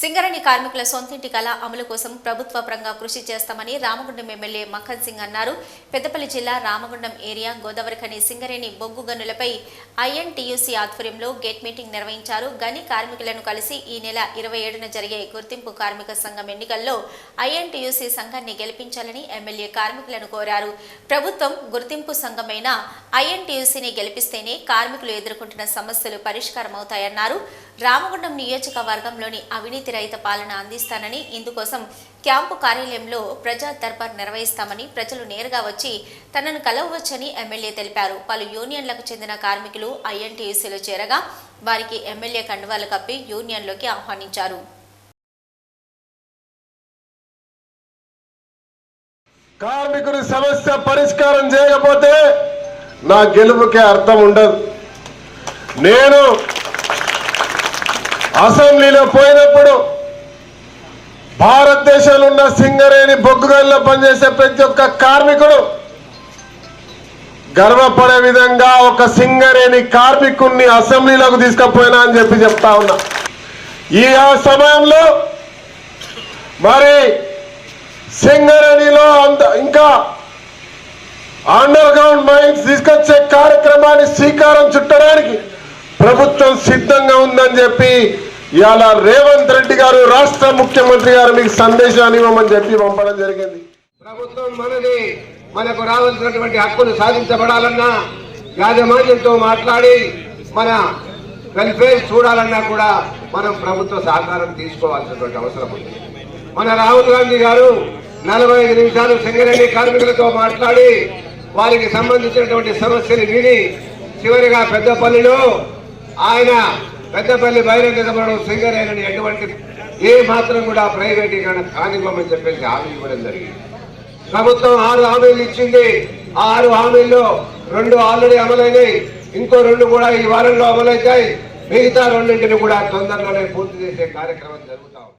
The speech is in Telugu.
సింగరేణి కార్మికుల సొంతింటి కళ అమలు కోసం ప్రభుత్వ పరంగా కృషి చేస్తామని రామగుండం ఎమ్మెల్యే మఖన్ సింగ్ అన్నారు. పెద్దపల్లి జిల్లా రామగుండం ఏరియా గోదావరిఖని సింగరేణి బొగ్గు గనులపై ఐఎన్టీయూసీ ఆధ్వర్యంలో గేట్ మీటింగ్ నిర్వహించారు. గని కార్మికులను కలిసి ఈ నెల ఇరవై ఏడున జరిగే గుర్తింపు కార్మిక సంఘం ఎన్నికల్లో ఐఎన్టీయూసీ సంఘాన్ని గెలిపించాలని ఎమ్మెల్యే కార్మికులను కోరారు. ప్రభుత్వం గుర్తింపు సంఘమైన ఐఎన్టీయూసీని గెలిపిస్తేనే కార్మికులు ఎదుర్కొంటున్న సమస్యలు పరిష్కారమవుతాయన్నారు. రామగుండం నియోజకవర్గంలోని అవినీతి రహిత పాలన అందిస్తానని ఇందుకోసం క్యాంపు కార్యాలయంలో ప్రజా దర్బార్ నిర్వహిస్తామని ప్రజలు నేరుగా వచ్చి తనను కలవవచ్చని ఎమ్మెల్యే తెలిపారు. పలు యూనియన్లకు చెందిన కార్మికులు ఐఎన్టీయూసీలో చేరగా వారికి ఎమ్మెల్యే కండువాలు కప్పి యూనియన్లోకి ఆహ్వానించారు. కార్మికుడి సమస్య పరిష్కారం చేయకపోతే నా గెలుపుకే అర్థం ఉండదు. నేను అసెంబ్లీలో పోయినప్పుడు భారతదేశంలో ఉన్న సింగరేణి బొగ్గుగల్లో పనిచేసే ప్రతి ఒక్క కార్మికుడు గర్వపడే విధంగా ఒక సింగరేణి కార్మికుడిని అసెంబ్లీలోకి తీసుకుపోయినా అని చెప్పి చెప్తా ఉన్నా. ఈ ఆ సమయంలో మరి సింగరేణిలో అంత ఇంకా అండర్ గ్రౌండ్ మైన్స్ తీసుకొచ్చే కార్యక్రమాన్ని శ్రీకారం చుట్టూ అని చెప్పి ఇవాళ రేవంత్ రెడ్డి గారు రాష్ట్ర ముఖ్యమంత్రి గారు మీకు సందేశాన్ని ఇవ్వమని చెప్పి పంపడం జరిగింది. ప్రభుత్వం మనది మనకు రావాల్సినటువంటి హక్కులు సాధించబడాలన్నా యాజమాన్యంతో మాట్లాడి మన వెల్ఫేర్ చూడాలన్నా కూడా మనం ప్రభుత్వ సహకారం తీసుకోవాల్సినటువంటి అవసరం ఉంది. మన రాహుల్ గాంధీ గారు నలభై ఐదు నిమిషాలు సింగరేణి కార్మికులతో మాట్లాడి వారికి సంబంధించినటువంటి సమస్యలు విని చివరిగా పెద్దపల్లిలో ఆయన పెద్దపల్లి బహిరంగపడడం సింగరేణిని ఎటువంటి ఏ మాత్రం కూడా ప్రైవేటీకరణ కానివ్వమని చెప్పేసి హామీ ఇవ్వడం జరిగింది. ప్రభుత్వం ఆరు హామీలు ఇచ్చింది. ఆ ఆరు హామీల్లో రెండు ఆల్రెడీ అమలైనాయి. ఇంకో రెండు కూడా ఈ వారంలో అమలవుతాయి మిగతా రెండింటిని కూడా తొందరలోనే పూర్తి చేసే కార్యక్రమం జరుగుతుంది.